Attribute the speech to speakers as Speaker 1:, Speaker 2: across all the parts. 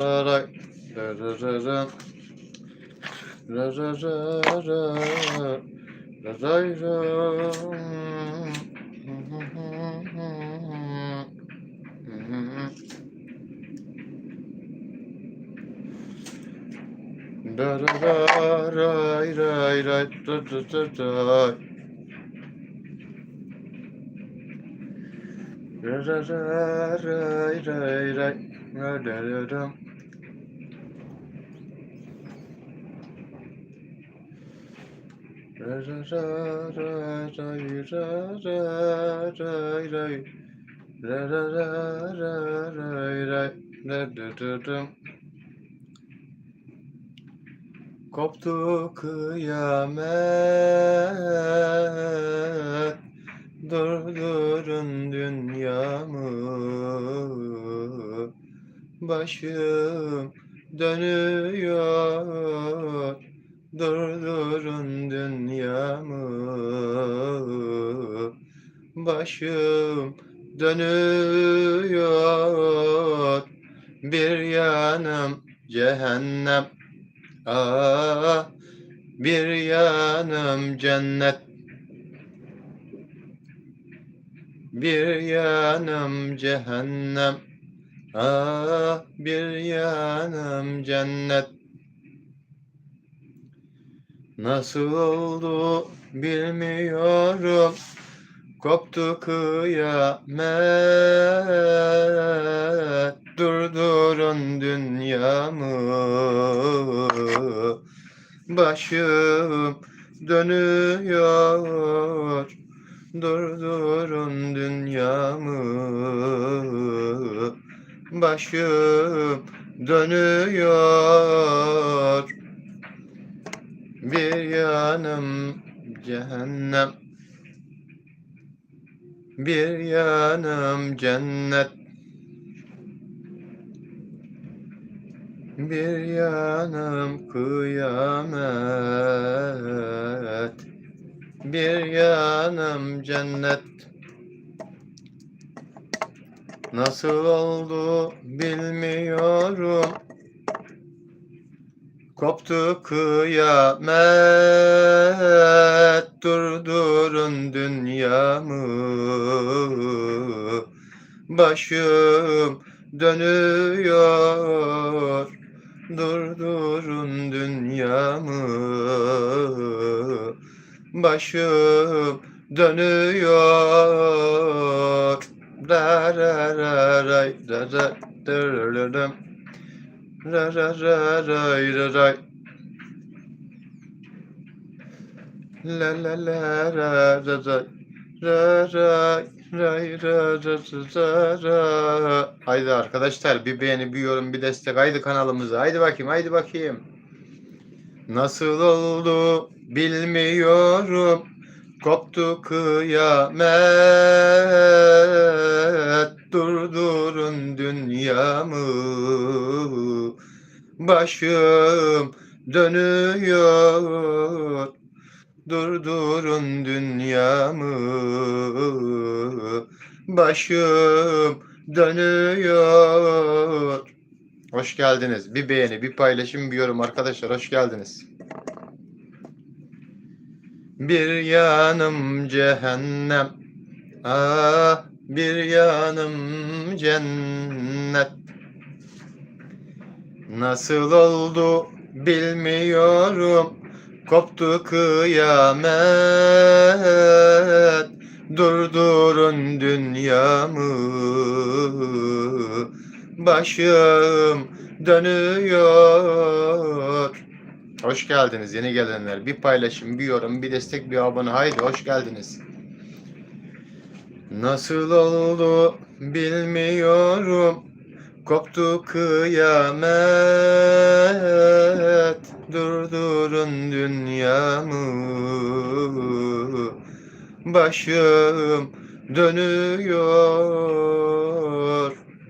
Speaker 1: Ray, ra ra ra ra. Ra ra ra ra. Ra ray ra. Da ra ra ray ray ray da da da da. Ra ra ra ray ray ray ra da da da. Ra ra ra ra ray ra ra ray ray. Koptu kıyamet Durdurun dünyamı Başım dönüyor Durdurun dünyamı Başım dönüyor. Bir yanım cehennem. Ah bir yanım cennet. Bir yanım cehennem. Ah bir yanım cennet Nasıl oldu bilmiyorum. Koptu kıyamet. Durdurun dünyamı. Başım dönüyor. Durdurun dünyamı. Başım dönüyor Bir yanım cehennem. Bir yanım cennet. Bir yanım kıyamet. Bir yanım cennet. Nasıl oldu bilmiyorum Koptu kıyamet Durdurun dünyamı. Başım dönüyor Durdurun dünyamı. Başım dönüyor ra Ra ra ra ray ra ray. La la la ra ra ra. Ra ra ray ra ra ra ra. Haydi arkadaşlar bir beğeni bir yorum bir destek. Haydi kanalımıza. Haydi bakayım haydi bakayım. Nasıl oldu bilmiyorum. Koptu kıyamet Durdurun dünyamı Başım dönüyor Durdurun dünyamı Başım dönüyor Hoş geldiniz. Bir beğeni, bir paylaşım, bir yorum arkadaşlar. Hoş geldiniz. Bir yanım cehennem Ah bir yanım cennet Nasıl oldu bilmiyorum Koptu kıyamet Durdurun dünyamı Başım dönüyor Hoş geldiniz yeni gelenler. Bir paylaşım, bir yorum, bir destek, bir abone. Haydi hoş geldiniz. Nasıl oldu bilmiyorum. Koptu kıyamet. Durdurun dünyamı. Başım dönüyor.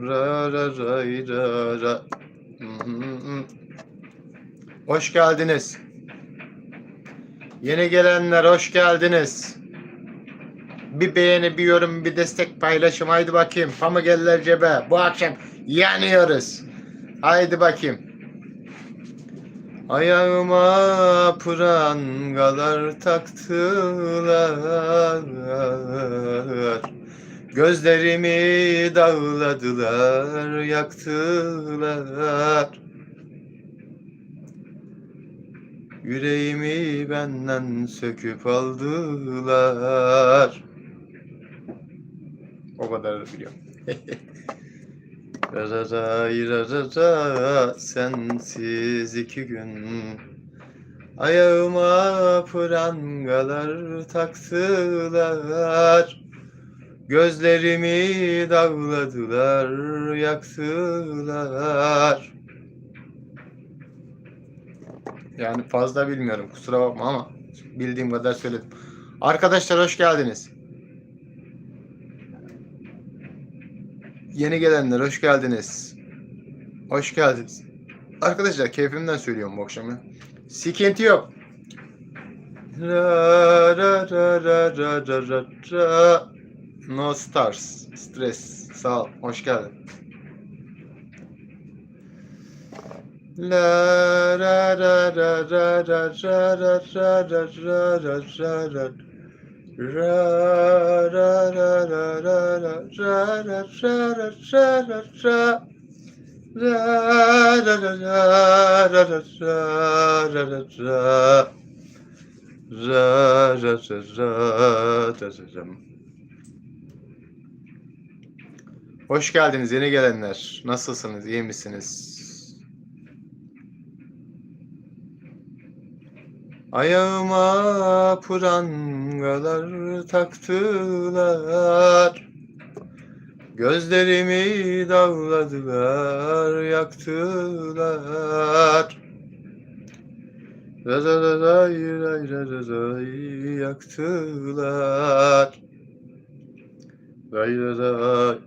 Speaker 1: Ra ra ra ra. Hmm. Hoş geldiniz. Yeni gelenler hoş geldiniz. Bir beğeni, bir yorum, bir destek paylaşım. Haydi bakayım. Pamuk eller cebe. Bu akşam yanıyoruz. Haydi bakayım. Ayağıma prangalar taktılar. Gözlerimi dağladılar, yaktılar. Yüreğimi benden söküp aldılar. O kadar biliyorum. Raray rarara sensiz iki gün Ayağıma prangalar taktılar Gözlerimi dağladılar, yaktılar Yani fazla bilmiyorum kusura bakma ama bildiğim kadar söyledim. Arkadaşlar hoş geldiniz. Yeni gelenler hoş geldiniz. Hoş geldiniz. Arkadaşlar keyfimden söylüyorum bu akşam ya. Sıkıntı yok. Ra ra ra ra ra ra ra ra. No stars. Stres. Sağ ol. Hoş geldin. La ra ra ra ra ra ra ra ra ra ra ra ra ra Ra ra ra ra ra ra ra ra ra ra ra ra Hoş geldiniz yeni gelenler. Nasılsınız? iyi misiniz? Ayağıma prangalar taktılar. Gözlerimi dağladılar, yaktılar. Raray ray raray yaktılar. Ray ray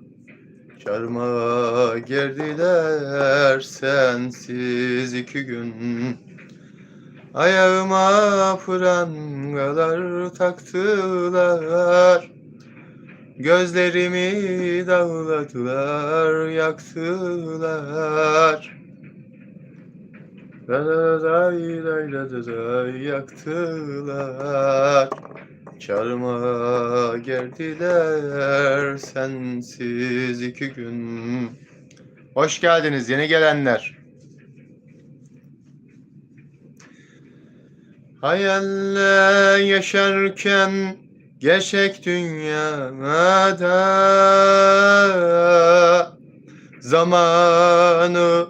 Speaker 1: Çarmıha gerdiler sensiz iki gün Ayağıma prangalar taktılar. Gözlerimi dağladılar, yaktılar. Raray ray raray yaktılar. Çarmıha gerdiler sensiz iki gün. Hoş geldiniz yeni gelenler. Hayalle yaşarken gerçek dünyada zamanı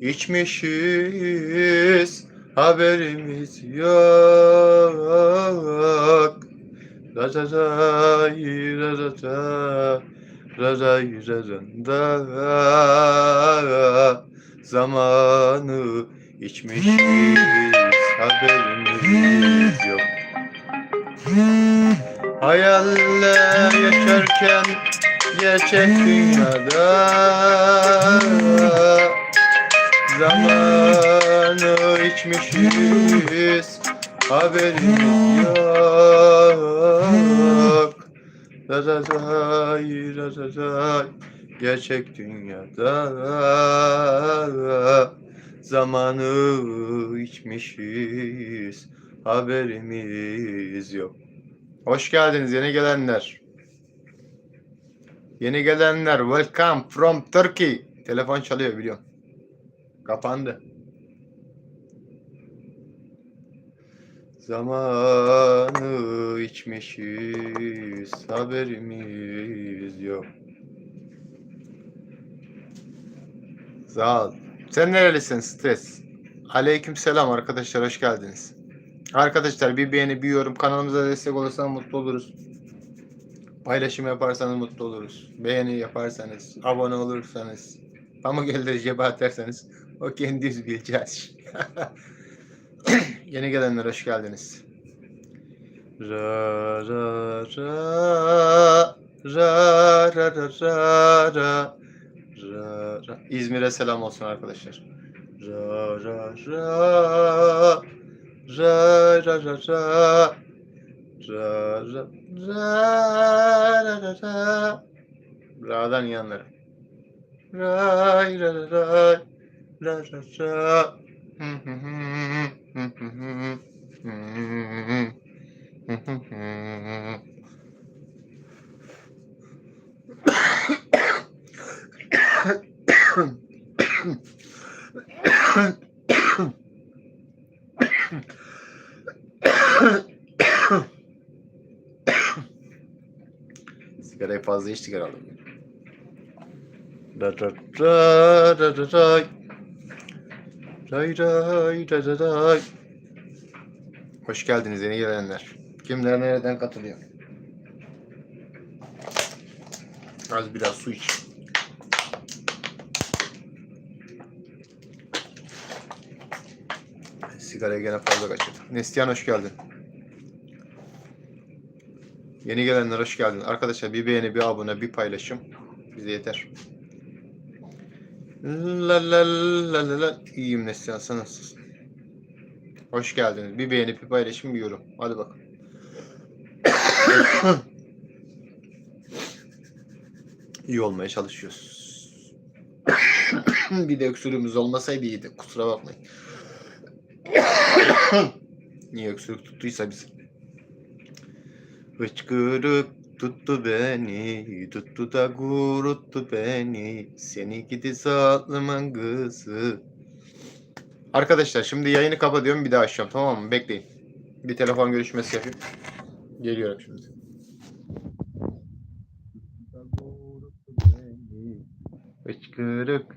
Speaker 1: içmişiz haberimiz yok. Da da da da da da da da da da zamanı içmişiz haberimiz gerçek dünyada zamanı içmişiz haberimiz yok. Da da da da da da gerçek dünyada zamanı içmişiz haberimiz yok. Hoş geldiniz yeni gelenler. Yeni gelenler welcome from Turkey. Telefon çalıyor biliyorum. Kapandı. Zamanı içmişiz haberimiz yok. Sağ ol. Sen nerelisin stres? Aleyküm selam arkadaşlar hoş geldiniz. Arkadaşlar bir beğeni bir yorum kanalımıza destek olursanız mutlu oluruz. Paylaşım yaparsanız mutlu oluruz. Beğeni yaparsanız, abone olursanız, pamuk elde cebe atarsanız o kendiniz bileceğiz. Yeni gelenler hoş geldiniz. Ra ra ra ra ra ra ra ra ra ra İzmir'e selam olsun arkadaşlar. Ra ra ra ra ra ra ra ra ra ra ra ra ra Ra'dan yanları. Ray ra ra ray ra ra ra. Hı Sigarayı fazla içtik herhalde. Ra ra ra ra ra ray. Ray ray ra ra ray. Hoş geldiniz yeni gelenler. Kimler nereden katılıyor? Az biraz su iç. Sigarayı gene fazla kaçırdım. Neslihan hoş geldin. Yeni gelenler hoş geldin. Arkadaşlar bir beğeni, bir abone, bir paylaşım bize yeter. La la la la la. İyiyim Neslihan sen nasılsın? Hoş geldiniz. Bir beğeni, bir paylaşım, bir yorum. Hadi bakalım. İyi olmaya çalışıyoruz. bir de öksürüğümüz olmasaydı iyiydi. Kusura bakmayın. Niye öksürük tuttuysa bizi. Hıçkırık tuttu beni, tuttu da guruttu beni. Seni gidi zalimın kızı. Arkadaşlar şimdi yayını kapatıyorum bir daha açacağım tamam mı? Bekleyin. Bir telefon görüşmesi yapayım. Geliyorum şimdi. Hıçkırık